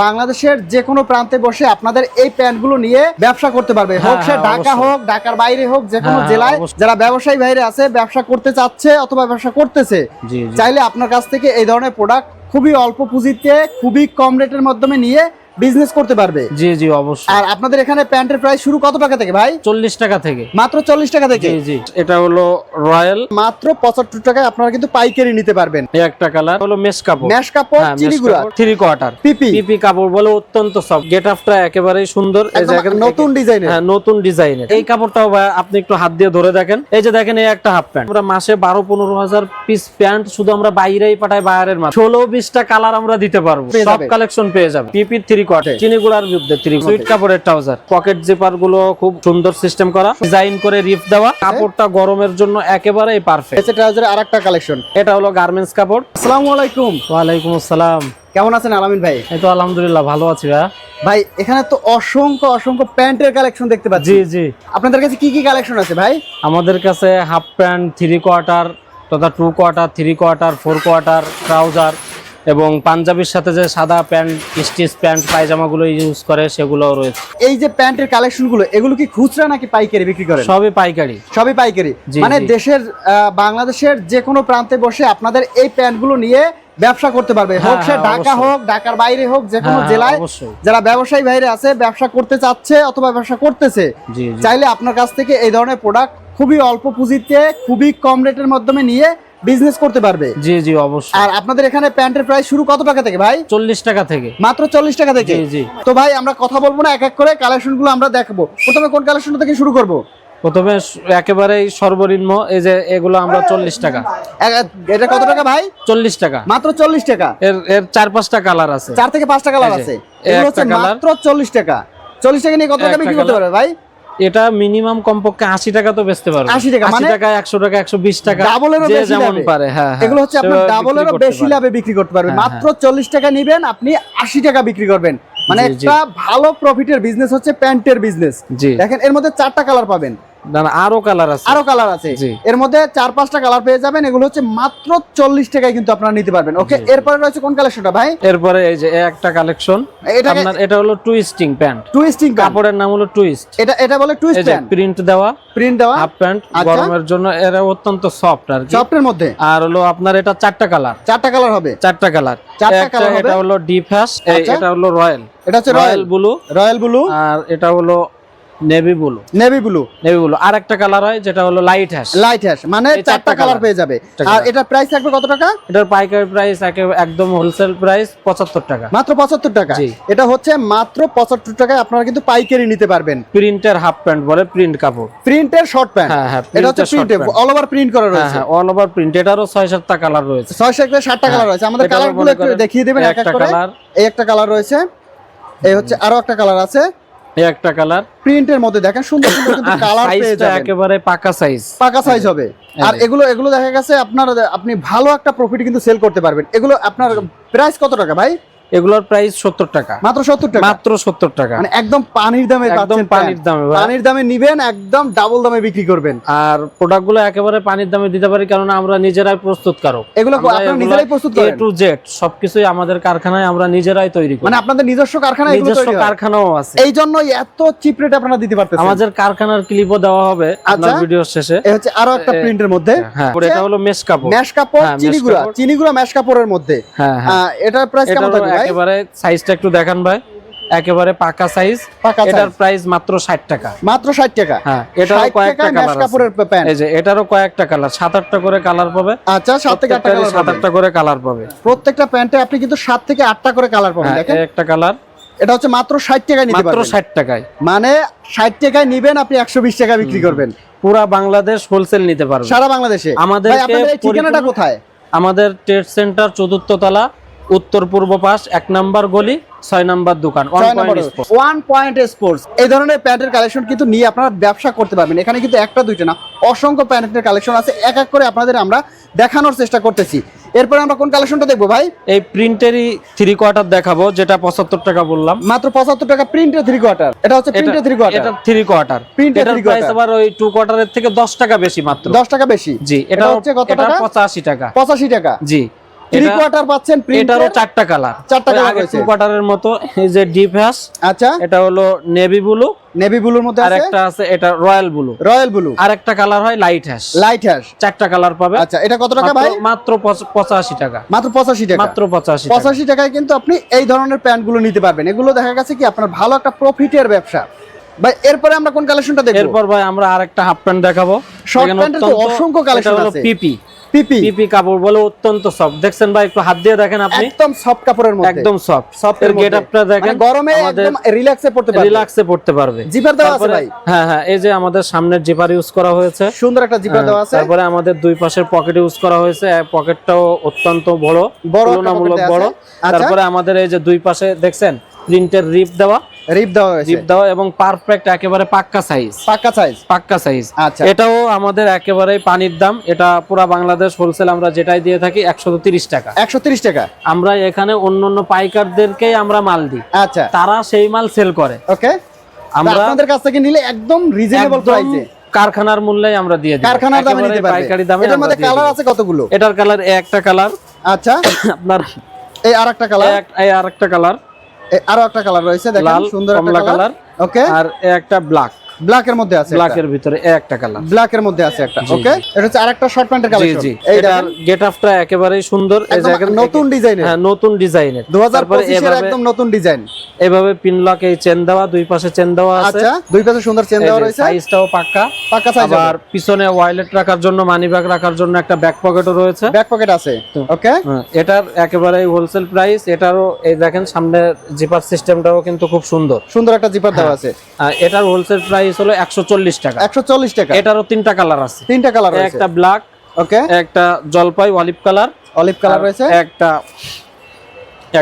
বাংলাদেশের যে কোনো প্রান্তে বসে আপনাদের এই প্যান্টগুলো নিয়ে ব্যবসা করতে পারবে। হ্যাঁ, হোক সে হ্যাঁ, ঢাকা হোক ঢাকার বাইরে হোক যে কোনো হ্যাঁ, জেলায় যারা ব্যবসায়ী বাইরে আছে ব্যবসা করতে চাচ্ছে অথবা ব্যবসা করতেছে চাইলে আপনার কাছ থেকে এই ধরনের প্রোডাক্ট খুবই অল্প পুঁজিতে খুবই কম রেটের মাধ্যমে নিয়ে বিজনেস করতে পারবে। জি জি অবশ্যই। আর আপনাদের এখানে প্যান্টের প্রাইস শুরু কত টাকা থেকে ভাই? চল্লিশ টাকা থেকে। মাত্র চল্লিশ টাকা থেকে? জি জি। এটা হলো রয়্যাল। মাত্র পঁচাত্তর টাকায় আপনারা কিন্তু পাইকারি নিতে পারবেন। এই একটা কালার হলো মেশ কাপড়। ম্যাশ কাপড় চিনিগুড়া থ্রি কোয়ার্টার পিপি। পিপি কাপড় বলে অত্যন্ত সফট গেট আপটা একেবারেই সুন্দর। এই যে নতুন ডিজাইনের হ্যাঁ নতুন ডিজাইনের এই কাপড়টাও আপনি একটু হাত দিয়ে ধরে দেখেন। এই যে দেখেন এই একটা হাফ প্যান্ট আমরা মাসে বারো পনেরো হাজার পিস প্যান্ট শুধু আমরা বাইরেই পাঠাই বাইরের মাল ষোলো বিশটা কালার আমরা দিতে পারব। সব কালেকশন পেয়ে যাবে। পিপি থ্রি কোয়ার্টার চিনিগুড়ার বিরুদ্ধে সুইট কাপড়ের ট্রাউজার পকেট জিপারগুলো খুব সুন্দর সিস্টেম করা। ডিজাইন করে রিফ দেওয়া। কাপড়টা গরমের জন্য একেবারেই পারফেক্ট এসে ট্রাউজারের আরেকটা কালেকশন এটা হলো গার্মেন্টস কাপড়। আসসালামু আলাইকুম। ওয়ালাইকুম আসসালাম। কেমন আছেন আলামিন ভাই? এই তো আলহামদুলিল্লাহ ভালো আছি ভাই এখানে তো অসংখ্য অসংখ্য প্যান্টের কালেকশন দেখতে পাচ্ছি। জি জি। আপনাদের কাছে কি কি কালেকশন আছে ভাই? আমাদের কাছে হাফ প্যান্ট থ্রি কোয়ার্টার তথা two quarter three quarter four quarter trouser এবং পাঞ্জাবির সাথে যে সাদা প্যান্ট স্টিচ প্যান্ট পায়জামাগুলো ইউজ করে সেগুলোও রয়েছে। এই যে প্যান্টের কালেকশনগুলো এগুলো কি খুচরা নাকি পাইকারি বিক্রি করে সবই পাইকারি। সবই পাইকারি? মানে দেশের বাংলাদেশের যে কোনো প্রান্তে বসে আপনাদের এই প্যান্টগুলো নিয়ে ব্যবসা করতে পারবে। হ্যাঁ, হোক সে হ্যাঁ, ঢাকা হোক ঢাকার বাইরে হোক যে কোনো হ্যাঁ, জেলায় যারা ব্যবসায়ী বাইরে আছে ব্যবসা করতে চাচ্ছে অথবা ব্যবসা করতেছে চাইলে আপনার কাছ থেকে এই ধরনের প্রোডাক্ট খুবই অল্প পুঁজিতে খুবই কম রেটের মাধ্যমে নিয়ে বিজনেস করতে পারবে। জি জি অবশ্যই। আর আপনাদের এখানে প্যান্টের প্রাইস শুরু কত টাকা থেকে ভাই? চল্লিশ টাকা থেকে। মাত্র চল্লিশ টাকা থেকে? জি জি। তো ভাই আমরা কথা বলব না এক এক করে কালেকশনগুলো আমরা দেখব। প্রথমে কোন কালেকশন থেকে শুরু করব? প্রথমে একেবারেই সর্বনিম্ন এই যে এগুলো আমরা চল্লিশ টাকা। এটা কত টাকা ভাই? চল্লিশ টাকা। মাত্র চল্লিশ টাকা? এর এর চার পাঁচটা কালার আছে। চার থেকে পাঁচটা কালার আছে। মাত্র চল্লিশ টাকা। চল্লিশ টাকা নিয়ে কত টাকা বিক্রি করতে। পারবে ভাই? এটা মিনিমাম কমপক্ষে আশি টাকা তো বেচতে পারবে। 80 টাকা, আশি টাকা একশো টাকা একশো বিশ টাকা ডাবলেরও বেশি যেমন। পারে হ্যাঁ হ্যাঁ। এগুলো হচ্ছে বিক্রি ডাবলেরও বেশি লাভে বিক্রি করতে পারবেন। হ্যাঁ, মাত্র চল্লিশ টাকা নিবেন আপনি আশি টাকা বিক্রি করবেন। মানে। একটা ভালো প্রফিটের বিজনেস হচ্ছে প্যান্টের বিজনেস জি। দেখেন এর মধ্যে চারটা কালার পাবেন। না না, আরও কালার আছে। আরও কালার আছে। এর মধ্যে চার পাঁচটা কালার পেয়ে যাবেন এগুলো হচ্ছে মাত্র চল্লিশ টাকায় কিন্তু আপনারা নিতে পারবেন। ওকে এরপরে রয়েছে কোন কালেকশনটা ভাই? এরপরে এই যে একটা কালেকশন এটা হলো টুইস্টিং প্যান্ট টুইস্টিং কাপড়ের নাম হলো টুইস্ট এটা এটা বলে টুইস্ট প্যান্ট প্রিন্ট দেওয়া প্রিন্ট দেওয়া। হাফ প্যান্ট আচ্ছা। গরমের জন্য এরা অত্যন্ত সফট আর কি। সফটের মধ্যে। আর হলো আপনার এটা চারটা কালার চারটা কালার হবে। চারটা কালার চারটা হবে? এটা হলো ডিপ হ্যাশ আচ্ছা। এটা হলো রয়্যাল এটা হচ্ছে রয়্যাল ব্লু রয়্যাল ব্লু আর এটা হলো navy blue navy blue navy blue আর একটা কালার হয় যেটা হলো লাইট হ্যাশ লাইট হ্যাশ মানে চারটা কালার পেয়ে যাবে। আর এটার প্রাইস থাকবে কত টাকা? এটার পাইকারি প্রাইস একদম হোলসেল প্রাইস পঁচাত্তর টাকা। মাত্র পঁচাত্তর টাকা। এটা হচ্ছে মাত্র পঁচাত্তর টাকায় আপনারা কিন্তু পাইকারি নিতে পারবেন। প্রিন্টের হাফ প্যান্ট বলে প্রিন্ট কাপড়। প্রিন্টের শর্ট প্যান্ট হ্যাঁ হ্যাঁ এটা হচ্ছে প্রিন্ট অল ওভার প্রিন্ট করা হ্যাঁ রয়েছে। হ্যাঁ অল ওভার প্রিন্ট এটারও ছয় সাতটা কালার রয়েছে। ছয় থেকে ষাটটা কালার রয়েছে। আমাদের এটারও কালারগুলো মনে একটু দেখিয়ে দেবেন এক এক একটা করে। কালার এই একটা কালার রয়েছে। এই হচ্ছে আরও একটা কালার আছে। একটা কালার। প্রিন্টের মধ্যে দেখেন সুন্দর সুন্দর কিন্তু কালার পেয়ে যাবেন। একেবারে পাকা সাইজ পাকা সাইজ হবে। আর এগুলো এগুলো দেখা গেছে আপনার আপনি ভালো একটা প্রফিট কিন্তু সেল করতে পারবেন। এগুলো আপনার প্রাইস কত টাকা ভাই? এগুলোর প্রাইস সত্তর টাকা। মাত্র সত্তর টাকা? মাত্র সত্তর টাকা। মানে একদম পানির দামে একদম পানির দামে পানির দামে নিবেন একদম ডাবল দামে বিক্রি করবেন। আর প্রোডাক্টগুলো একেবারে পানির দামে দিতে পারি কারণ আমরা নিজেরাই প্রস্তুতকারক। এগুলো আপনারা নিজেরাই প্রস্তুত এ টু জেড সবকিছুই আমাদের কারখানায় আমরা নিজেরাই তৈরি করি। মানে আপনাদের নিজস্ব কারখানা এগুলো নিজস্ব কারখানাও আছে। এই জন্যই এত চিপ রেট আপনারা দিতে পারতেছেন। আমাদের কারখানার ক্লিপও দেওয়া হবে আপনার আচ্ছা। ভিডিওর শেষে। এই হচ্ছে আরও একটা প্রিন্টের মধ্যে। হ্যাঁ এটা হলো মেশ কাপড়। কাপড় হ্যাঁ, mesh চিনিগুড়া কাপড়। চিনিগুড়া ম্যাশ কাপড়ের মধ্যে। হ্যাঁ হ্যাঁ। এটার প্রাইস এটা কেমন থাকবে? ভাই? একেবারে সাইজটা একটু দেখান ভাই। একেবারে পাকা সাইজ পাকা এটার প্রাইস মাত্র ষাট টাকা। মাত্র ষাট টাকা? হ্যাঁ এটারও 60 কয়েকটা কালার কাপড়ের প্যান্ট এই যে এটারও কয়েকটা কালার সাত আটটা করে কালার পাবে। আচ্ছা সাত থেকে আটটা কালার সাত আটটা করে কালার পাবে। প্রত্যেকটা প্যান্টে আপনি কিন্তু সাত থেকে আটটা করে কালার পাবেন হ্যাঁ দেখেন। একটা কালার এটা হচ্ছে মাত্র ষাট টাকায় নিতে মাত্র পারবেন। ষাট টাকায়। মানে ষাট টাকায় নিবেন আপনি একশো বিশ টাকা বিক্রি করবেন। পুরা বাংলাদেশ হোলসেল নিতে পারবে। সারা বাংলাদেশে। এই ঠিকানাটা কোথায়? আমাদের ট্রেড সেন্টার চতুর্থ তলা উত্তর পূর্ব পাশ এক নাম্বার গলি ছয় নাম্বার দোকান ওয়ান পয়েন্ট স্পোর্টস এই ধরনের প্যান্টের কালেকশন কিন্তু নিয়ে আপনারা ব্যবসা করতে পারবেন। এখানে কিন্তু একটা দুইটা না অসংখ্য প্যান্টের কালেকশন আছে। এক এক করে আপনাদের আমরা দেখানোর চেষ্টা করতেছি। এরপরে আমরা কোন কালেকশনটা দেখব ভাই? এই প্রিন্টেরই থ্রি কোয়ার্টার দেখাবো যেটা পঁচাত্তর টাকা বললাম। মাত্র পঁচাত্তর টাকা প্রিন্টের থ্রি কোয়ার্টার এটা হচ্ছে প্রিন্টের থ্রি কোয়ার্টার এটা থ্রি কোয়ার্টার এর এটার three আবার ওই টু কোয়ার্টারের থেকে দশ টাকা বেশি মাত্র। দশ টাকা বেশি। জি এটা এটা হচ্ছে কত টাকা? পঁচাশি টাকা। পঁচাশি টাকা। জি। থ্রি কোয়ার্টার পাচ্ছেন এটারও চারটা কালার চারটা রয়েছে। টু কোয়ার্টারের মতো এই যে ডিপ হ্যাশ আচ্ছা। এটা হলো নেভি ব্লু নেভি ব্লুর মধ্যে আছে? একটা আছে এটা রয়্যাল ব্লু রয়্যাল ব্লু আর একটা কালার হয় লাইট হ্যাশ লাইট হ্যাশ চারটা কালার পাবে। আচ্ছা এটা কত টাকা ভাই? মাত্র পঁচ- পঁচাশি টাকা। মাত্র পঁচাশি টাকা। মাত্র পঁচাশি টাকা। পঁচাশি টাকায় কিন্তু আপনি এই ধরনের প্যান্টগুলো নিতে পারবেন। এগুলো দেখা গেছে কি আপনার ভালো একটা প্রফিটের ব্যবসা। ভাই এরপরে আমরা কোন কালেকশনটা দেখব? এরপর ভাই আমরা আরেকটা হাফ প্যান্ট দেখাবো। Pant এর তো অসংখ্য হলো আছে। পিপি পিপি। পিপি কাপড় বলে অত্যন্ত সফট দেখছেন ভাই একটু হাত দিয়ে দেখেন আপনি। একদম সফট কাপড়ের মধ্যে। একদম সফট সফট এর গেট আপটা দেখেন মানে গরমে একদম রিল্যাক্সে পড়তে পারবে। রিল্যাক্সে পড়তে পারবে। জিপার দেওয়া আছে ভাই। হ্যাঁ হ্যাঁ এই যে আমাদের সামনের জিপার ইউজ করা হয়েছে। সুন্দর একটা জিপার দেওয়া আছে। তারপরে আমাদের দুই পাশের পকেট ইউজ করা হয়েছে। পকেটটাও অত্যন্ত বড় বড় তুলনামূলক বড়। আচ্ছা। তারপরে আমাদের এই যে দুই পাশে দেখছেন প্রিন্টের রিপ দেওয়া। রিপ দেওয়া হয়েছে? রিপ দেওয়া এবং পারফেক্ট একেবারে পাক্কা সাইজ পাক্কা সাইজ পাক্কা সাইজ আচ্ছা। এটাও আমাদের একেবারে পানির দাম। এটা পুরা বাংলাদেশ হোলসেল আমরা যেটাই দিয়ে থাকি একশো তিরিশ টাকা। একশো তিরিশ টাকা? আমরা এখানে অন্য অন্য পাইকারদেরকেই আমরা মাল দিই। আচ্ছা। তারা সেই মাল সেল করে। ওকে। আমরা আপনাদের কাছ থেকে নিলে একদম রিজনেবল প্রাইসে কারখানার মূল্যে আমরা দিয়ে দিই। কারখানার দামে নিতে পারবে। পাইকারি দামে এটার মধ্যে কালার আছে কতগুলো? এটার কালার একটা কালার আচ্ছা। আপনার এই আরেকটা কালার এই আর একটা কালার আরও একটা কালার রয়েছে দেখেন সুন্দর একটা কালার ওকে আর একটা ব্ল্যাক ব্ল্যাক এর মধ্যে আছে ব্ল্যাক এর ভিতরে একটা কালার ব্ল্যাক এর মধ্যে আছে একটা ওকে এটা হচ্ছে আরেকটা শর্ট প্যান্টের জি কালেকশন জি। এই গেট আপটা একেবারেই সুন্দর। এই জায়গায় নতুন ডিজাইনের হ্যাঁ নতুন ডিজাইনের 2025 এর একদম নতুন ডিজাইন এভাবে পিন লক এই চেন দেওয়া দুই পাশে চেন দেওয়া আছে। আচ্ছা দুই পাশে সুন্দর চেন দেওয়া রয়েছে। সাইজটাও পাক্কা। পাক্কা সাইজ আবার পিছনে ওয়ালেট রাখার জন্য মানি ব্যাগ রাখার জন্য একটা ব্যাক পকেটও রয়েছে। ব্যাক পকেট আছে ওকে হ্যাঁ, এটার একেবারে হোলসেল প্রাইস এটারও এই দেখেন সামনে জিপার সিস্টেমটাও কিন্তু খুব সুন্দর। সুন্দর একটা জিপার দেওয়া আছে। এটার হোলসেল প্রাইস হলো একশো চল্লিশ টাকা। 140 টাকা। এটারও তিনটা কালার আছে। তিনটা কালার একটা ব্ল্যাক ওকে একটা জলপাই অলিভ কালার অলিভ কালার রয়েছে। একটা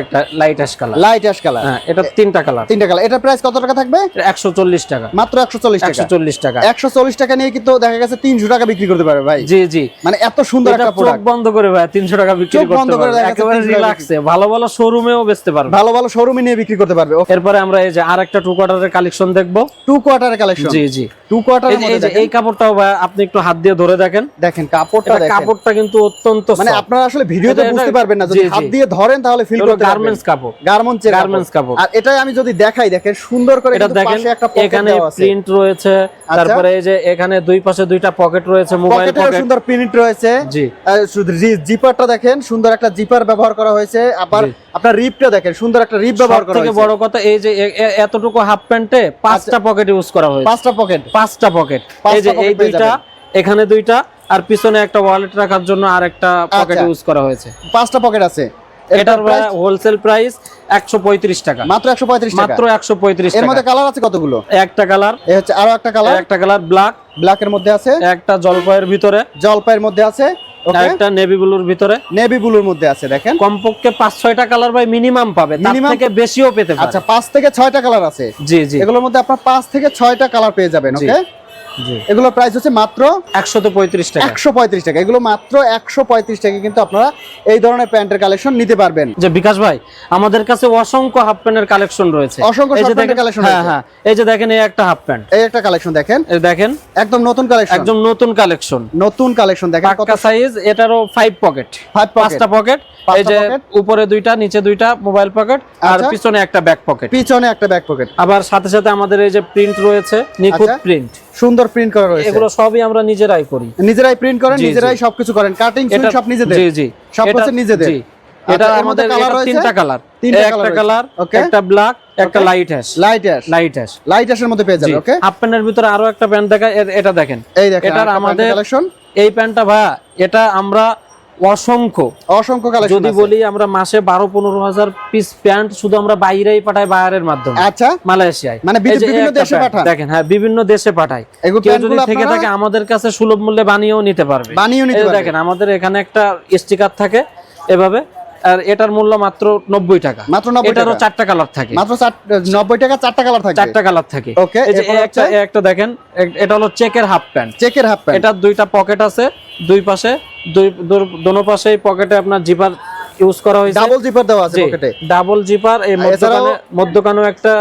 একটা light ash colour light ash colour হ্যাঁ এটা তিনটা কালার তিনটা কালার এটা প্রাইস কত টাকা থাকবে? একশো চল্লিশ টাকা। মাত্র 140 টাকা। একশো চল্লিশ টাকা। 140 টাকা নিয়ে কিন্তু দেখা গেছে 300 টাকা বিক্রি করতে পারবে ভাই। জি জি। মানে এত সুন্দর একটা প্রোডাক্ট বন্ধ করে ভাই তিনশো টাকা বিক্রি করতে পারবে। একেবারে রিল্যাক্সে ভালো ভালো শোরুমেও বেচতে পারবে। ভালো ভালো শোরুমে নিয়ে বিক্রি করতে পারবে। এরপরে আমরা এই যে আরেকটা টু কোয়ার্টারের কালেকশন দেখব। টু কোয়ার্টারের কালেকশন জি জি। টু কোয়ার্টারের এই কাপড়টাও ভাই আপনি একটু হাত দিয়ে ধরে দেখেন। দেখেন কাপড়টা কাপড়টা কিন্তু অত্যন্ত মানে আপনারা আসলে ভিডিওতে বুঝতে পারবেন না। যদি। হাত দিয়ে ধরেন তাহলে ফিল গার্মেন্টস কাপড়। গার্মেন্টসের গার্মেন্টস কাপড়। আর এটাই আমি যদি দেখাই দেখেন সুন্দর করে এটা দেখেন এখানে আচ্ছা। প্রিন্ট রয়েছে। তারপরে এই যে এখানে দুই পাশে দুইটা পকেট রয়েছে মোবাইল পকেট সুন্দর প্রিন্ট রয়েছে। জি। জিপারটা দেখেন সুন্দর একটা জিপার ব্যবহার করা হয়েছে। আবার আপনার রিপটা দেখেন সুন্দর একটা রিপ ব্যবহার করা হয়েছে। বড় কথা এই যে এতটুকু হাফ প্যান্টে পাঁচটা পকেট ইউজ করা হয়েছে। পাঁচটা পকেট পাঁচটা পকেট এই যে এই দুইটা এখানে দুইটা আর পিছনে একটা ওয়ালেট রাখার জন্য আর একটা পকেট আচ্ছা। ইউজ করা হয়েছে। পাঁচটা পকেট আছে। এটার হোলসেল প্রাইস টাকা। মাত্র 135 টাকা? মাত্র এর মধ্যে কালার আছে কতগুলো? একটা কালার এই হচ্ছে আরও একটা কালার একটা কালার ব্ল্যাক ব্ল্যাক এর মধ্যে আছে? একটা জলপাইয়ের ভিতরে। জলপাইয়ের মধ্যে আছে? একটা নেভি ব্লুর ভিতরে। নেভি ব্লুর মধ্যে আছে দেখেন। কমপক্ষে পাঁচ ছয়টা কালার ভাই মিনিমাম পাবে। তার Minimum- থেকে বেশিও পেতে পারে। আচ্ছা পাঁচ থেকে ছয়টা কালার আছে। জি জি। এগুলোর মধ্যে আপনার পাঁচ থেকে ছয়টা কালার পেয়ে যাবেন। ওকে জি। এগুলোর প্রাইস হচ্ছে মাত্র একশো তো পঁয়ত্রিশ টাকা। একশো পঁয়ত্রিশ টাকা। এগুলো মাত্র একশো পঁয়ত্রিশ টাকা কিন্তু আপনারা এই ধরনের প্যান্টের কালেকশন নিতে পারবেন। যে বিকাশ ভাই আমাদের কাছে অসংখ্য হাফ প্যান্টের কালেকশন রয়েছে। অসংখ্য দেখেন- হ্যাঁ হ্যাঁ। এই যে দেখেন এই একটা হাফ প্যান্ট এই একটা কালেকশন দেখেন। দেখেন। একদম নতুন কালেকশন একদম নতুন কালেকশন নতুন কালেকশন দেখেন কত সাইজ এটারও ফাইভ পকেট ফাইভ পাঁচটা পকেট এই যে উপরে দুইটা নিচে দুইটা মোবাইল পকেট আর আচ্ছা। পিছনে একটা ব্যাক পকেট পিছনে একটা ব্যাক পকেট আবার সাথে সাথে আমাদের এই যে প্রিন্ট রয়েছে নিখুঁত আচ্ছা। প্রিন্ট সুন্দর প্রিন্ট করা রয়েছে। এগুলো সবই আমরা নিজেরাই করি। নিজেরাই প্রিন্ট করেন। নিজেরাই সবকিছু করেন। কাটিং সব নিজেদের। জি জি। সব হচ্ছে নিজেদের। জি। আচ্ছা, এটা আমাদের? তিনটা কালার তিনটা একটা কালার. একটা ব্ল্যাক একটা light ash light ash light ash light হ্যাশের মধ্যে পেয়ে যাবেন ওকে হাফ প্যান্টের ভিতরে আরও একটা প্যান্ট দেখা এটা দেখেন। এই দেখেন এটা আমাদের কালেকশন এই প্যান্টটা ভাইয়া এটা আমরা অসংখ্য। অসংখ্য কালেকশন যদি বলি আমরা মাসে বারো পনেরো হাজার পিস প্যান্ট শুধু আমরা বাইরেই পাঠাই বাইরের মাধ্যমে। আচ্ছা। মালয়েশিয়ায়। মানে বিভিন্ন দেশে পাঠায়? দেখেন হ্যাঁ বিভিন্ন দেশে পাঠাই। এগুলো কেউ যদি থেকে থাকে আমাদের কাছে সুলভ মূল্যে বানিয়েও নিতে পারবে। বানিয়েও নিতে পারবে। দেখেন আমাদের এখানে একটা স্টিকার থাকে এভাবে। আর এটার মূল্য মাত্র নব্বই টাকা। মাত্র 90 এটারও টাকা। চারটা কালার থাকে। মাত্র চার- নব্বই টাকা চারটা কালার থাকবে চারটা কালার থাকে। Okay, এই যে একটা একটা দেখেন এটা হলো চেকের হাফ প্যান্ট চেকের হাফ প্যান্ট এটার দুইটা পকেট আছে দুই পাশে দুই দোনো পাশেই পকেটে আপনার জিপার ইউজ করা হয়েছে। ডাবল জিপার দেওয়া আছে পকেটে ডাবল জিপার এই মধ্যখানে মধ্যখানেও একটা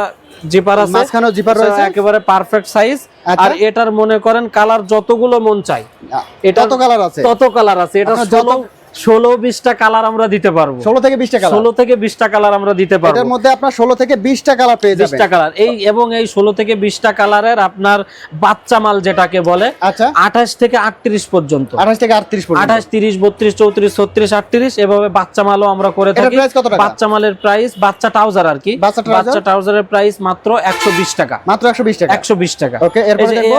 জিপার আছে। মাঝখানেও জিপার রয়েছে। একেবারে পারফেক্ট সাইজ আচ্ছা। আর এটার মনে করেন কালার যতগুলো মন চাই এটা কত কালার আছে। তত কালার আছে। এটা যত ষোলো বিশটা কালার আমরা দিতে পারব। ষোলো থেকে বিশটা কালার ষোলো থেকে বিশটা কালার আমরা দিতে পারব। এটার মধ্যে আপনার ষোলো থেকে বিশটা কালার পেয়ে যাবেন। বিশটা কালার এই এবং এই ষোলো থেকে বিশটা কালারের আপনার বাচ্চা মাল যেটাকে বলে আচ্ছা। আঠাশ থেকে আটত্রিশ পর্যন্ত। আঠাশ থেকে আটত্রিশ আঠাশ তিরিশ বত্রিশ চৌত্রিশ ছত্রিশ আটত্রিশ এভাবে বাচ্চা মালও আমরা করে থাকি। বাচ্চা মালের প্রাইস বাচ্চা ট্রাউজার আর কি। বাচ্চা বাচ্চা ট্রাউজারের প্রাইস মাত্র একশো বিশ টাকা। মাত্র একশো বিশ টাকা। একশো বিশ টাকা। ওকে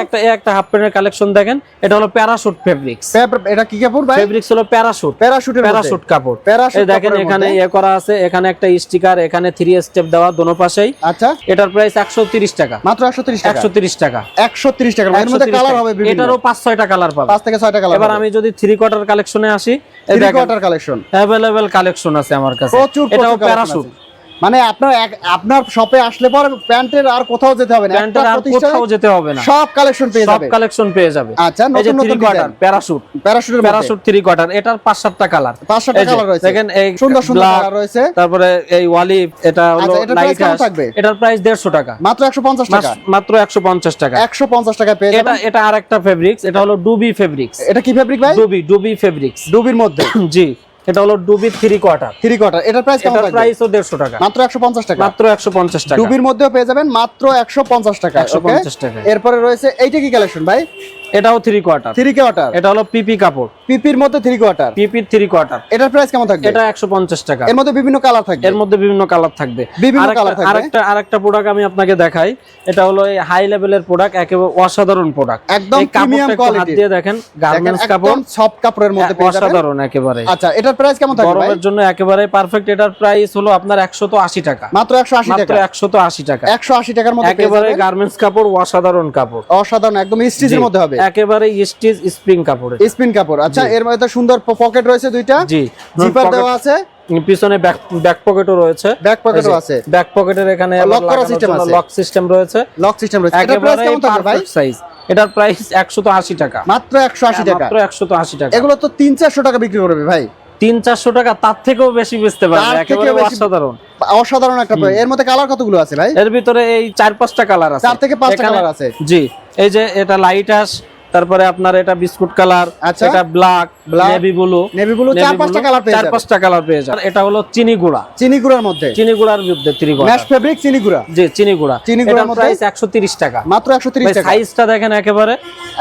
একটা একটা হাফ প্যান্টের কালেকশন দেখেন এটা হলো প্যারাশুট ফেব্রিক্স এটা কি কাপড় ফেব্রিক্স হলো প্যারাশুট প্যারাশুটের প্যারাশুট কাপড়। প্যারাশুট দেখেন এখানে ইয়ে করা আছে এখানে একটা স্টিকার এখানে থ্রি স্টেপ দেওয়া দোনো পাশেই। আচ্ছা। এটার প্রাইস একশো তিরিশ টাকা। মাত্র একশো তিরিশ টাকা? একশো তিরিশ টাকা। একশো তিরিশ টাকা। এর মধ্যে কালার হবে বিভিন্ন। এটারও পাঁচ ছয়টা কালার পাবে। পাঁচ থেকে ছয়টা কালার এবার আমি যদি থ্রি কোয়ার্টার কালেকশনে আসি three quarter collection available collection আছে আমার কাছে। প্রচুর এটাও প্যারাশুট। মানে আপনার আপনার শপে আসলে পরে প্যান্টের আর কোথাও যেতে হবে না। প্যান্টের আর কোথাও যেতে হবে না। সব কালেকশন পেয়ে যাবে। সব কালেকশন পেয়ে যাবে। আচ্ছা নতুন নতুন কোয়ার্টার প্যারাশুটের মধ্যে। প্যারাশুট থ্রি কোয়ার্টার এটার পাঁচ সাতটা কালার পাঁচ সাতটা কালার রয়েছে। দেখেন এই সুন্দর সুন্দর কালার রয়েছে। তারপরে এই ওয়ালিভ এটা হলো আচ্ছা, লাইট? এটার প্রাইস দেড়শো টাকা। মাত্র একশো পঞ্চাশ টাকা। মাত্র একশো পঞ্চাশ টাকা। একশো পঞ্চাশ টাকা পেয়ে এটা এটা আরেকটা ফেব্রিক্স এটা হলো ডুবি ফেব্রিক্স এটা কি ফেব্রিক ভাই? ডুবি ডুবি ফেব্রিক্স ডুবির মধ্যে। জি। এটা হলো ডুবি থ্রি কোয়ার্টার। থ্রি কোয়ার্টার এটার প্রাইস কেমন এটার প্রাইস প্রাইসও দেড়শো টাকা। মাত্র একশো পঞ্চাশ টাকা। মাত্র একশো পঞ্চাশ টাকা। ডুবির মধ্যেও পেয়ে যাবেন মাত্র একশো পঞ্চাশ টাকা একশো ওকে পঞ্চাশ টাকা। এরপরে রয়েছে এইটা কি কালেকশন ভাই? এটাও থ্রি কোয়ার্টার থ্রি কোয়ার্টার এটা হলো পিপি কাপড়। পিপির মধ্যে থ্রি কোয়ার্টার পিপির থ্রি কোয়ার্টার এটার প্রাইস কেমন থাকবে? এটা একশো পঞ্চাশ টাকা। এর মধ্যে বিভিন্ন কালার থাকবে। এর মধ্যে বিভিন্ন কালার থাকবে। বিভিন্ন colour থাকবে। আরেকটা আরেকটা প্রোডাক্ট আমি আপনাকে দেখাই। এটা হলো এই হাই লেভেলের প্রোডাক্ট একেবারে অসাধারণ প্রোডাক্ট একদম প্রিমিয়াম কোয়ালিটি দিয়ে দেখেন গার্মেন্টস কাপড়। সফট কাপড়ের মধ্যে অসাধারণ একেবারে। আচ্ছা এটার প্রাইস কেমন থাকবে গরমের জন্য একেবারে পারফেক্ট এটার প্রাইস হলো আপনার একশো তো আশি টাকা। মাত্র একশো আশি মাত্র টাকা। একশো তো আশি টাকা। একশো আশি টাকার মধ্যে একেবারে গার্মেন্টস কাপড় অসাধারণ কাপড়। অসাধারণ একদম স্টিচের মধ্যে হবে। একেবারে স্টিচ স্প্রিং কাপড়ে স্প্রিং কাপড়। আচ্ছা এর মধ্যে সুন্দর পকেট রয়েছে দুইটা। জি জিপার দেওয়া আছে। পিছনে ব্যাক ব্যাক পকেটও রয়েছে। ব্যাক পকেটও আছে। ব্যাক পকেটের এখানে লক করা সিস্টেম আছে। লক সিস্টেম রয়েছে। লক সিস্টেম রয়েছে। এটার প্রাইস কেমন থাকবে ভাই? সাইজ এটার প্রাইস একশো তো আশি টাকা। মাত্র একশো আশি টাকা। মাত্র একশো তো আশি টাকা। এগুলো তো তিন চারশো টাকা বিক্রি করবে ভাই। তিন চারশো টাকা তার থেকেও বেশি বেচতে পারবে একেবারে অসাধারণ। অসাধারণ একটা এর মধ্যে কালার কতগুলো আছে ভাই? এর ভিতরে এই চার পাঁচটা কালার আছে। চার থেকে পাঁচটা কালার আছে। জি এই যে এটা লাইট আস তারপরে আপনার এটা বিস্কুট কালার আচ্ছা। এটা black navy blue navy blue চার পাঁচটা কালার পেয়ে চার পাঁচটা কালার পেয়ে যাবে। আর এটা হলো চিনি গুঁড়া। চিনি গুঁড়ার মধ্যে? চিনি গুঁড়ার বিরুদ্ধে চিনি গুঁড়া ম্যাশ ফেব্রিক চিনি গুঁড়া? জি চিনি গুঁড়া। চিনি গুঁড়ার মধ্যে? প্রাইস একশো তিরিশ টাকা। মাত্র একশো তিরিশ টাকা। সাইজটা দেখেন একেবারে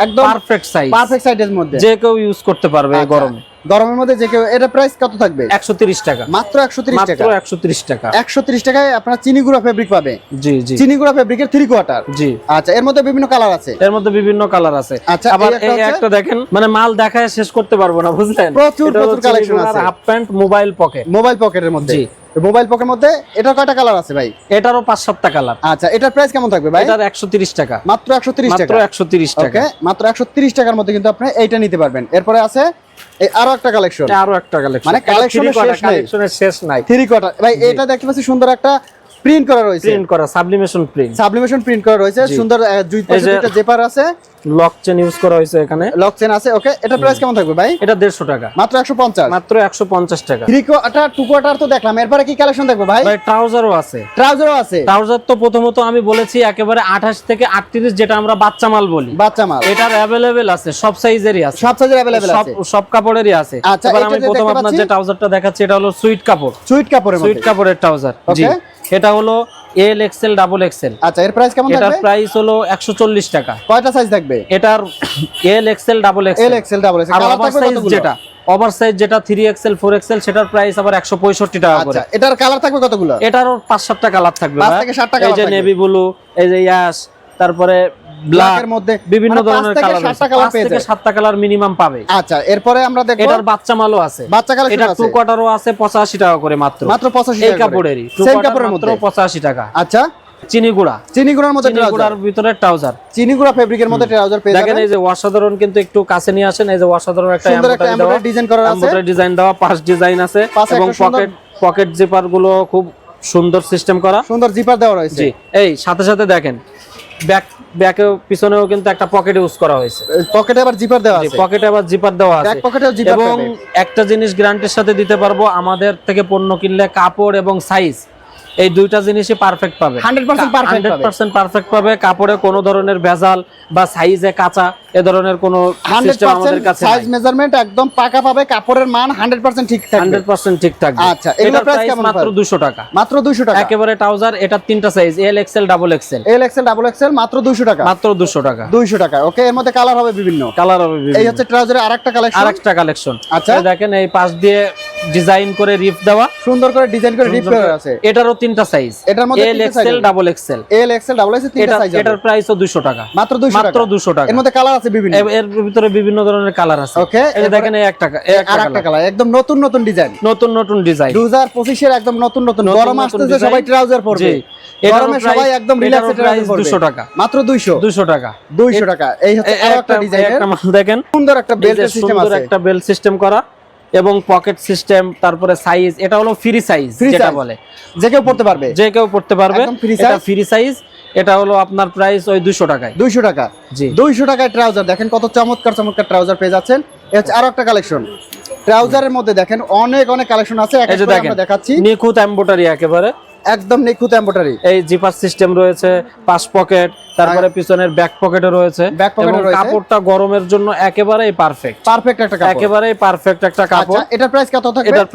একদম পারফেক্ট সাইজ পারফেক্ট সাইজের মধ্যে। যে কেউ ইউজ করতে পারবে এই আচ্ছা। গরমে। গরমের মধ্যে যে কেউ এটা প্রাইস কত থাকবে? একশো টাকা। মাত্র একশো টাকা। একশো টাকা। একশো টাকায় আপনার চিনি গুঁড়া ফেব্রিক পাবে। জি জি। চিনি গুঁড়া ফেব্রিকের থ্রি কোয়ার্টার জি। আচ্ছা এর মধ্যে বিভিন্ন কালার আছে। এর মধ্যে বিভিন্ন কালার আছে। আচ্ছা, আবার এই একটা দেখেন মানে মাল দেখায় শেষ করতে পারব না বুঝলেন? প্রচুর, প্রচুর collection আছে। Half pant mobile pocket mobile পকেটের মধ্যে। জি। মোবাইল পকেটের মধ্যে এটা কয়টা কালার আছে ভাই? এটারও পাঁচ সাতটা কালার আচ্ছা এটার প্রাইস কেমন থাকবে ভাই? এটার একশো তিরিশ টাকা। মাত্র একশো তিরিশ মাত্র টাকা। একশো তিরিশ টাকা। ওকে মাত্র একশো তিরিশ টাকার মধ্যে কিন্তু আপনি এইটা নিতে পারবেন। এরপরে আছে এই আরও একটা কালেকশন আরও একটা কালেকশন মানে শেষ নাই। কালেকশনের শেষ নাই। থ্রি কোয়ার্টার ভাই এটা দেখতে পাচ্ছি সুন্দর একটা প্রিন্ট করা রয়েছে। প্রিন্ট করা সাবলিমেশন প্রিন্ট সাবলিমেশন প্রিন্ট করা রয়েছে। সুন্দর দুই পাশে দুইটা জেপার আছে। লক চেন ইউজ করা হয়েছে এখানে। লক চেন আছে ওকে এটা প্রাইস কেমন থাকবে ভাই? এটা দেড়শো টাকা। মাত্র একশো পঞ্চাশ। মাত্র একশো পঞ্চাশ টাকা। থ্রি কোয়ার্টার টু কোয়ার্টার তো দেখলাম। এরপরে কি কালেকশন দেখব ভাই? ভাই ট্রাউজারও আছে। ট্রাউজারও আছে। ট্রাউজার তো প্রথমত আমি বলেছি একেবারে আঠাশ থেকে আটত্রিশ যেটা আমরা বাচ্চা মাল বলি। বাচ্চা মাল। এটার অ্যাভেলেবেল আছে সব সাইজেরই আছে। সব সাইজের সব আছে। সব কাপড়েরই আছে। আচ্ছা, আমি প্রথম আপনার যে ট্রাউজারটা দেখাচ্ছি এটা হলো সুইট কাপড়। সুইট কাপড়ের সুইট কাপড়ের ট্রাউজার Okay. এটা হলো এল এক্সেল ডাবল এক্সেল আচ্ছা এর প্রাইস কেমন এটার প্রাইস হলো একশো চল্লিশ টাকা। কয়টা সাইজ থাকবে? এটার L XL double L XL XL double XL colour থাকবে সাইজ কতগুলো? যেটা ওভার সাইজ যেটা থ্রি এক্সেল ফোর এক্সেল সেটার প্রাইস আবার একশো পঁয়ষট্টি টাকা করে। আচ্ছা এটার কালার থাকবে কতগুলো? এটারও পাঁচ সাতটা কালার থাকবে পাঁচ ভাই। থেকে কালার এই যে নেভি ব্লু এই যে ইয়াস তারপরে ব্ল্যাক ব্ল্যাকের মধ্যে বিভিন্ন মানে ধরনের কালার সাতটা কালার পেয়ে থেকে সাতটা কালার মিনিমাম পাবে। আচ্ছা এরপরে আমরা দেখব এটার বাচ্চা মালও আছে। বাচ্চা কালেকশন এটা টু কোয়ার্টারও আছে পঁচাশি টাকা করে মাত্র। মাত্র 85 টাকা করে। কাপড়েরই। টু কাপড়ের মধ্যে। পঁচাশি টাকা। আচ্ছা। চিনি গুঁড়া। চিনি গুঁড়ার মধ্যে চিনি গুঁড়ার ভিতরে ট্রাউজার চিনি গুঁড়া ফেব্রিকের মধ্যে ট্রাউজার পেয়ে যাবেন। এই যে অসাধারণ কিন্তু একটু কাছে নিয়ে আসেন। এই যে অসাধারণ একটা সুন্দর একটা এমব্রয়ডারি ডিজাইন করা আছে। এমব্রয়ডারি ডিজাইন দেওয়া পাঁচ ডিজাইন আছে। এবং পকেট পকেট জিপারগুলো খুব সুন্দর সিস্টেম করা। সুন্দর জিপার দেওয়া রয়েছে। এই সাথে সাথে দেখেন। ব্যাক ব্যাকে পিছনেও কিন্তু একটা পকেট ইউজ করা হয়েছে। পকেটে আবার জিপার দেওয়া আছে? পকেটে আবার জিপার দেওয়া আছে। ব্যাক পকেটেও জিপার এবং একটা জিনিস গ্যারান্টির সাথে দিতে পারব আমাদের থেকে পণ্য কিনলে কাপড় এবং সাইজ এই দুইটা জিনিসই পারফেক্ট পাবে। 100% perfect হান্ড্রেড পাবে। পার্সেন্ট পারফেক্ট পাবে। কাপড়ে কোনো ধরনের ভেজাল বা সাইজে কাঁচা এ ধরনের কোনো সিস্টেম আমাদের কাছে সাইজ মেজারমেন্ট একদম পাকা পাবে কাপড়ের মান হান্ড্রেড পার্সেন্ট ঠিক থাকবে। হান্ড্রেড পার্সেন্ট ঠিক থাকবে। আচ্ছা, price প্রাইস কেমন মাত্র পাবে? দুশো টাকা। মাত্র দুইশো টাকা? একেবারে ট্রাউজার এটা তিনটা size L XL double XL L XL double XL মাত্র দুইশো টাকা। মাত্র দুশো টাকা। দুইশো টাকা ওকে এর মধ্যে কালার হবে বিভিন্ন। কালার হবে বিভিন্ন। এই হচ্ছে ট্রাউজারের আরেকটা কালেকশন আরেকটা কালেকশন আচ্ছা। দেখেন এই পাশ দিয়ে ডিজাইন করে রিফ দেওয়া। সুন্দর করে ডিজাইন করে রিপ করা। আছে। এটারও তিনটা সাইজ এটার মধ্যে এল হবে। Double XL L XL double XL তিনটা সাইজ এটার প্রাইসও দুশো টাকা। মাত্র দুইশো মাত্র টাকা দুশো টাকা। এর মধ্যে কালার আছে বিভিন্ন। এর ভিতরে বিভিন্ন ধরনের কালার আছে। Okay, এই দেখেন এই একটা একটা আর একটা কালার একদম নতুন নতুন ডিজাইন নতুন নতুন ডিজাইন দু হাজার পঁচিশের একদম নতুন নতুন। গরম আসতেছে সবাই ট্রাউজার পরবে। গরমে সবাই একদম রিল্যাক্সে ট্রাউজার পরবে। 200 টাকা। মাত্র দুইশো। দুশো টাকা। দুইশো টাকা। এই হচ্ছে এ- আরও একটা একটা ডিজাইনের একটা মাল দেখেন। সুন্দর একটা এই যে বেল্টের সিস্টেম সুন্দর আছে। একটা বেল্ট সিস্টেম করা। এবং পকেট সিস্টেম তারপরে সাইজ এটা হলো ফ্রি সাইজ যেটা বলে। যে কেউ পড়তে পারবে। যে কেউ পড়তে পারবে। এটা ফ্রি সাইজ এটা হলো আপনার প্রাইস ওই দুইশো টাকায়। দুইশো টাকা। জি। দুইশো টাকায় ট্রাউজার দেখেন কত চমৎকার চমৎকার ট্রাউজার পেয়ে যাচ্ছেন। এই হচ্ছে আরও একটা কালেকশন ট্রাউজারের মধ্যে দেখেন অনেক অনেক কালেকশন আছে। দেখাচ্ছি। নিখুঁত এম্বোটারি একেবারে। একদম নিখুঁত এম্বোটারি এই জিপার সিস্টেম রয়েছে পাশ পকেট তারপরে পিছনের ব্যাক পকেটে রয়েছে। Pocket এবং রয়েছে। কাপড়টা গরমের জন্য একেবারেই পারফেক্ট পারফেক্ট একটা কাপড়। একেবারেই পারফেক্ট একটা আচ্ছা কাপড়। এটার প্রাইস কত থাকবে? এটার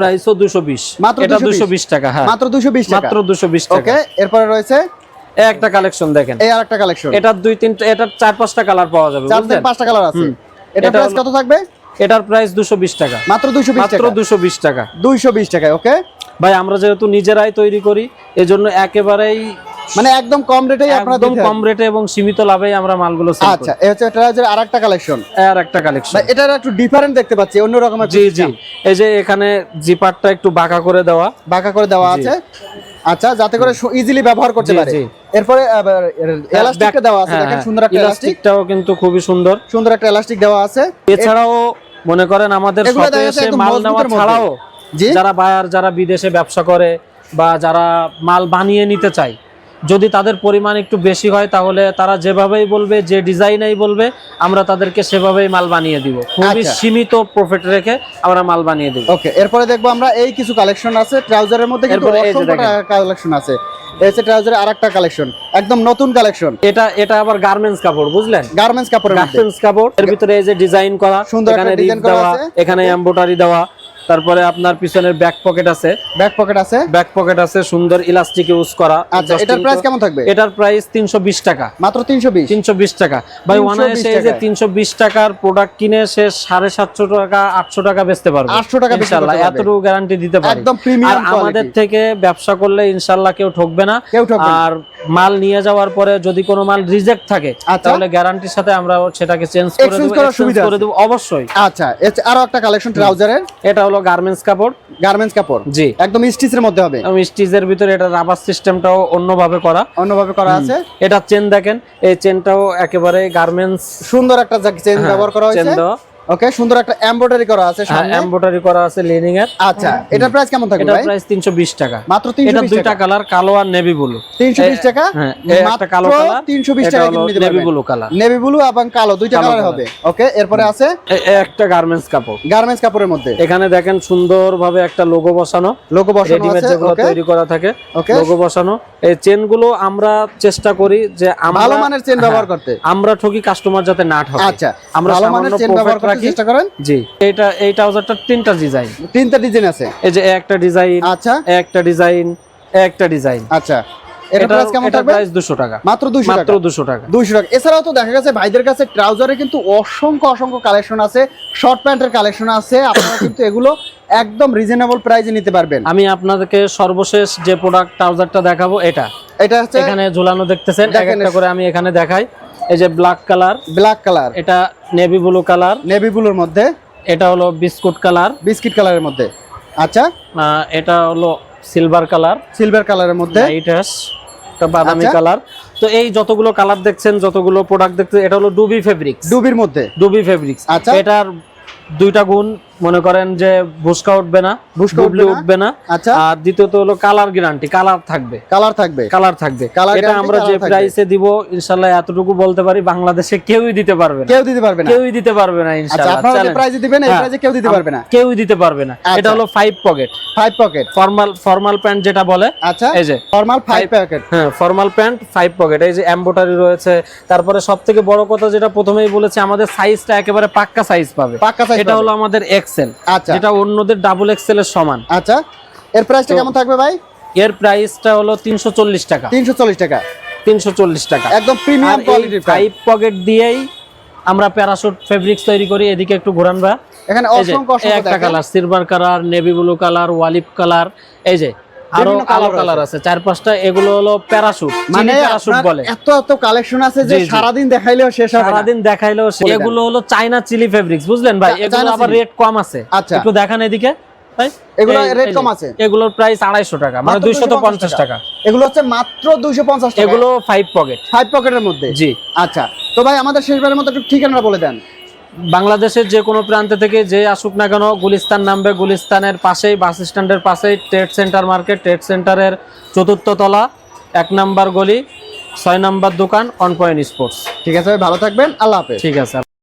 দুশো বিশ। মাত্র 220 টাকা হ্যাঁ। মাত্র দুশো বিশ টাকা। মাত্র দুশো বিশ টাকা। ওকে এরপরে রয়েছে? এই একটা কালেকশন দেখেন। এই আরেকটা কালেকশন এটার দুই তিনটা এটার চার পাঁচটা কালার পাওয়া যাবে চার থেকে পাঁচটা কালার আছে। এটা প্রাইস কত থাকবে? এটার প্রাইস দুশো বিশ টাকা। মাত্র দুইশো বিশ মাত্র টাকা। দুশো বিশ টাকা। দুইশো বিশ টাকায় ওকে ভাই আমরা যেহেতু নিজেরাই তৈরি করি এজন্য একেবারেই মানে একদম কম রেটেই আপনারা একদম কম রেটে এবং সীমিত লাভে আমরা মালগুলো সেল করি। আচ্ছা এই হচ্ছে আরেকটা কালেকশন আর একটা কালেকশন এটার একটু ডিফারেন্ট দেখতে পাচ্ছি অন্য রকমের জি জি। এই যে এখানে জিপারটা একটু বাঁকা করে দেওয়া। বাঁকা করে দেওয়া আছে। আচ্ছা যাতে করে ইজিলি ব্যবহার করতে পারে। এরপরে এলাস্টিকটা দেওয়া আছে হ্যাঁ, দেখেন হ্যাঁ, সুন্দর একটা এলাস্টিক ইলাস্টিকটাও কিন্তু খুবই সুন্দর। সুন্দর একটা এলাস্টিক দেওয়া আছে। এছাড়াও মনে করেন আমাদের মাল নেওয়া ছাড়াও যারা বায়ার যারা বিদেশে ব্যবসা করে বা যারা মাল বানিয়ে নিতে চায় যদি তাদের পরিমাণ একটু বেশি হয় তাহলে তারা যেভাবেই বলবে যে ডিজাইনেই বলবে আমরা তাদেরকে সেভাবেই মাল বানিয়ে দিব। খুবই আচ্ছা। সীমিত প্রফিট রেখে আমরা মাল বানিয়ে দিব। ওকে এরপরে দেখব আমরা এই কিছু কালেকশন আছে ট্রাউজারের মধ্যে। কালেকশন আছে। ট্রাউজারের আরেকটা কালেকশন একদম নতুন কালেকশন এটা এটা আবার গার্মেন্টস কাপড় বুঝলেন? গার্মেন্টস কাপড় এর ভিতরে এই যে ডিজাইন করা সুন্দর এখানে রিপ দেওয়া আছে। এখানে এমব্রয়ডারি দেওয়া তারপরে আপনার পিছনের ব্যাক পকেট আছে। ব্যাক পকেট আছে? ব্যাক পকেট আছে সুন্দর ইলাস্টিক ইউজ করা। আচ্ছা এটার প্রাইস কেমন থাকবে? এটার প্রাইস তিনশো বিশ টাকা। মাত্র তিনশো বিশ? তিনশো বিশ টাকা। ভাই 320 অনায়াসে এই যে টাকায়। তিনশো বিশ টাকার প্রোডাক্ট কিনে সে সাড়ে সাতশো টাকা আটশো টাকা বেচতে পারবে। 800 টাকা পারবে। এতটুকু গ্যারান্টি দিতে পারি। একদম প্রিমিয়াম আর আমাদের থেকে ব্যবসা করলে ইনশাল্লাহ কেউ ঠকবে না। কেউ ঠকবে না। আর মাল নিয়ে যাওয়ার পরে যদি কোনো মাল রিজেক্ট থাকে আচ্ছা। তাহলে গ্যারান্টির সাথে আমরা সেটাকে চেঞ্জ করে দেবো করে দেব অবশ্যই। আচ্ছা আরও একটা কালেকশন ট্রাউজারের এটা হলো গার্মেন্টস কাপড়। গার্মেন্টস কাপড়? জি। একদম স্টিচের মধ্যে হবে? এবং স্টিচের ভিতরে এটা রাবার সিস্টেমটাও অন্যভাবে করা। অন্যভাবে করা আছে? এটা চেন দেখেন এই চেনটাও একেবারে গার্মেন্টস সুন্দর একটা চেন ব্যবহার করা চেন হয়েছে ওকে সুন্দর একটা এমব্রয়ডারি করা আছে হ্যাঁ সামনে। এমব্রয়ডারি করা আছে লিনিং এর। আচ্ছা এটার প্রাইস কেমন থাকবে ভাই? প্রাইস 320 টাকা। মাত্র এটা 320 দুইটা কালার কালো আর নেভি ব্লু 320 টাকা? হ্যাঁ একটা কালো কালার 320 টাকা হলো কিনে navy blue colour navy blue এবং কালো দুইটা কালার। হবে। ওকে এরপরে আছে? একটা গার্মেন্টস কাপড়। গার্মেন্টস কাপড়ের মধ্যে। এখানে দেখেন সুন্দরভাবে একটা লোগো বসানো। লোগো বসানো আছে যেগুলো তৈরি করা থাকে লোগো বসানো। এই চেনগুলো আমরা চেষ্টা করি যে আমরা ভালো মানের চেন ব্যবহার হ্যাঁ, করতে। আমরা ঠকি কাস্টমার যাতে না ঠকে। আচ্ছা আমরা ভালো মানের চেন ব্যবহার রাখি। চেষ্টা করেন? জি। এইটা এই ট্রাউজারটার তিনটা ডিজাইন। তিনটা ডিজাইন আছে? এই যে একটা ডিজাইন আচ্ছা। একটা ডিজাইন একটা ডিজাইন। আচ্ছা। এটা প্রাইস কেমন থাকবে? প্রাইস 200 টাকা। মাত্র 200 টাকা। মাত্র 200 টাকা। দুইশো টাকা। এছাড়াও তো দেখা গেছে ভাইদের কাছে ট্রাউজারে কিন্তু অসংখ্য অসংখ্য কালেকশন আছে। শর্ট প্যান্টের কালেকশন আছে। আপনারা কিন্তু এগুলো একদম রিজনেবল প্রাইসে নিতে পারবেন। আমি আপনাদেরকে সর্বশেষ যে প্রোডাক্ট ট্রাউজারটা দেখাবো এটা। এটা হচ্ছে এখানে ঝুলানো দেখতেছেন। এক একটা করে আমি এখানে দেখাই। এই যে ব্ল্যাক কালার ব্ল্যাক কালার এটা নেভি ব্লু কালার নেভি ব্লুর মধ্যে? এটা হলো বিস্কুট কালার বিস্কিট কালারের মধ্যে। আচ্ছা। এটা হলো সিলভার কালার সিলভার কালারের মধ্যে? একটা বাদামি আচ্ছা। কালার তো এই যতগুলো কালার দেখছেন যতগুলো প্রোডাক্ট দেখছেন এটা হলো ডুবি ফেব্রিক্স ডুবির মধ্যে? ডুবি ফেব্রিক্স আচ্ছা। এটার দুইটা গুণ মনে করেন যে ভুসকা উঠবে না বুবলি উঠবে না? আচ্ছা। আর দ্বিতীয়ত হলো কালার গ্যারান্টি কালার থাকবে। কালার থাকবে। কালার থাকবে। এটা আমরা যে প্রাইসে দিব ইনশাল্লাহ এতটুকু বলতে পারি বাংলাদেশে কেউই দিতে পারবে না। কেউ দিতে পারবে না। কেউই দিতে পারবে না আচ্ছা আপনারা যে। প্রাইজে দিবেন এই হ্যাঁ। প্রাইজে কেউ দিতে পারবে না। কেউই দিতে পারবে না। এটা হলো five pocket five pocket formal formal pant যেটা বলে আচ্ছা। এই যে। ফর্মাল ফাইভ পকেট হ্যাঁ ফর্মাল প্যান্ট ফাইভ পকেট এই যে এম্বোটারি রয়েছে। তারপরে সব থেকে বড় কথা যেটা প্রথমেই বলেছি আমাদের সাইজটা একেবারে পাক্কা সাইজ পাবে। পাক্কা সাইজ এটা হলো আমাদের এক্সেল আচ্ছা। যেটা অন্যদের ডাবল এক্সেল এর সমান। আচ্ছা এর প্রাইসটা কেমন থাকবে ভাই? এর প্রাইসটা হলো তিনশো চল্লিশ টাকা। তিনশো চল্লিশ টাকা। তিনশো চল্লিশ টাকা। একদম প্রিমিয়াম কোয়ালিটির ফাইভ পকেট দিয়েই আমরা প্যারাসুট ফেব্রিক্স তৈরি করি। এদিকে একটু ঘোরান এখানে অসংখ্য একটা। Colour silver colour navy blue colour ওয়ালিপ colour এই যে আরও কালো কালার আছে। চার পাঁচটা এগুলো হলো প্যারাশুট মানে আপনার বলে। এত এত কালেকশন আছে যে। সারাদিন দেখাইলেও শেষ হবে সারাদিন দেখাইলেও এগুলো হলো চাইনা চিলি ফেব্রিক্স বুঝলেন ভাই? এগুলো আবার রেট কম আছে। আচ্ছা। একটু দেখান এদিকে। এগুলো যে, কম আছে? এগুলোর প্রাইস আড়াইশো টাকা মানে মাত্র 250 পঞ্চাশ টাকা। এগুলো হচ্ছে মাত্র দুইশো পঞ্চাশ টাকা। এগুলো পকেট পকেটের মধ্যে? জি। আচ্ছা। তো ভাই আমাদের শেষবারের মতো একটু ঠিকানা বলে দেন। বাংলাদেশের যে কোনো প্রান্ত থেকে যে আসুক না কেন গুলিস্তান নামবে গুলিস্তানের পাশেই বাস স্ট্যান্ডের পাশেই ট্রেড সেন্টার মার্কেট ট্রেড সেন্টারের চতুর্থ তলা এক নাম্বার গলি ছয় নাম্বার দোকান অন পয়েন্ট স্পোর্টস ঠিক আছে ভালো থাকবেন আল্লাহ হাফেজ। ঠিক আছে